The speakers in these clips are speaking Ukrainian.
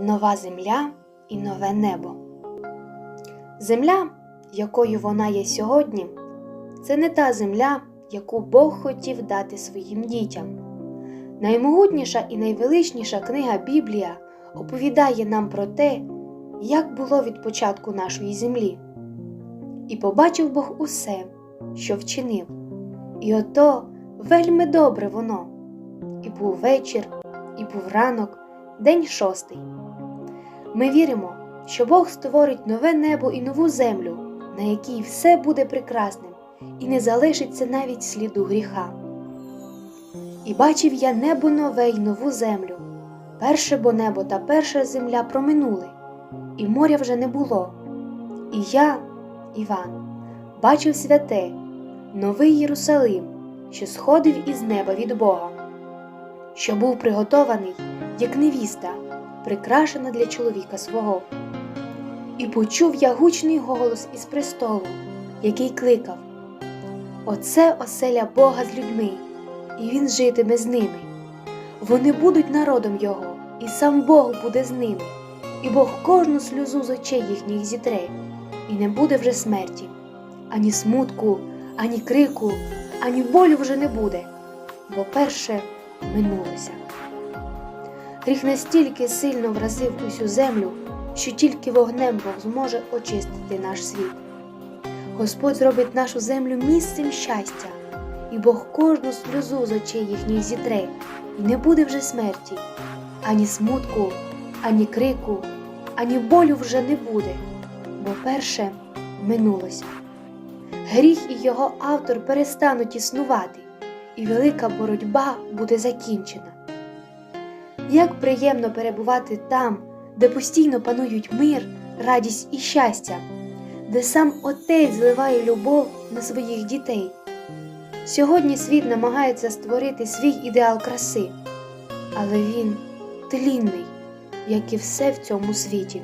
нова земля і нове небо. Земля, якою вона є сьогодні, це не та земля, яку Бог хотів дати своїм дітям. Наймогутніша і найвеличніша книга Біблія оповідає нам про те, як було від початку нашої землі. І побачив Бог усе, що вчинив, і ото вельми добре воно. І був вечір, і був ранок, день шостий. Ми віримо, що Бог створить нове небо і нову землю, на якій все буде прекрасним, і не залишиться навіть сліду гріха. І бачив я небо нове й нову землю. Перше бо небо та перша земля проминули, і моря вже не було. І я, Іван, бачив святе, новий Єрусалим, що сходив із неба від Бога, що був приготований, як невіста, прикрашена для чоловіка свого. І почув я гучний голос із престолу, який кликав: Оце оселя Бога з людьми, і він житиме з ними. Вони будуть народом Його, і сам Бог буде з ними, і Бог кожну сльозу з очей їхніх зітре, і не буде вже смерті, ані смутку, ані крику, ані болю вже не буде, бо перше минулося. Гріх настільки сильно вразив усю землю, що тільки вогнем Бог зможе очистити наш світ. Господь зробить нашу землю місцем щастя, і Бог кожну сльозу з очей їхніх зітре, і не буде вже смерті, ані смутку, ані крику, ані болю вже не буде, бо перше минулося. Гріх і його автор перестануть існувати, і велика боротьба буде закінчена. Як приємно перебувати там, де постійно панують мир, радість і щастя, де сам Отець зливає любов на своїх дітей. Сьогодні світ намагається створити свій ідеал краси, але він тлінний, як і все в цьому світі.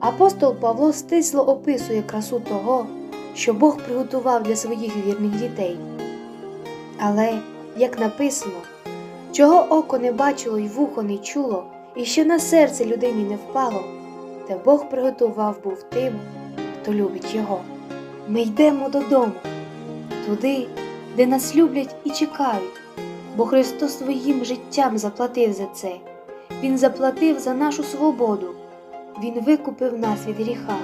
Апостол Павло стисло описує красу того, що Бог приготував для своїх вірних дітей. Але, як написано, чого око не бачило й вухо не чуло, і що на серце людині не впало, те Бог приготував був тим, хто любить його. Ми йдемо додому, туди, де нас люблять і чекають, бо Христос своїм життям заплатив за це. Він заплатив за нашу свободу, Він викупив нас від гріха.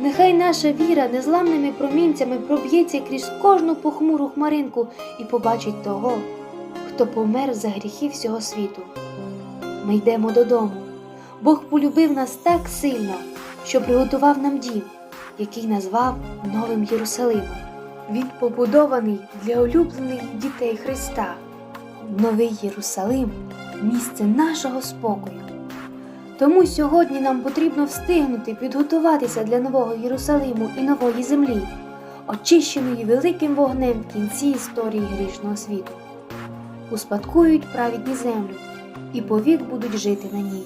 Нехай наша віра незламними промінцями проб'ється крізь кожну похмуру хмаринку і побачить того, хто помер за гріхи всього світу. Ми йдемо додому. Бог полюбив нас так сильно, що приготував нам дім, який назвав Новим Єрусалимом. Він побудований для улюблених дітей Христа. Новий Єрусалим місце нашого спокою. Тому сьогодні нам потрібно встигнути підготуватися для нового Єрусалиму і нової землі, очищеної великим вогнем в кінці історії грішного світу. Успадкують праведні землю і повік будуть жити на ній.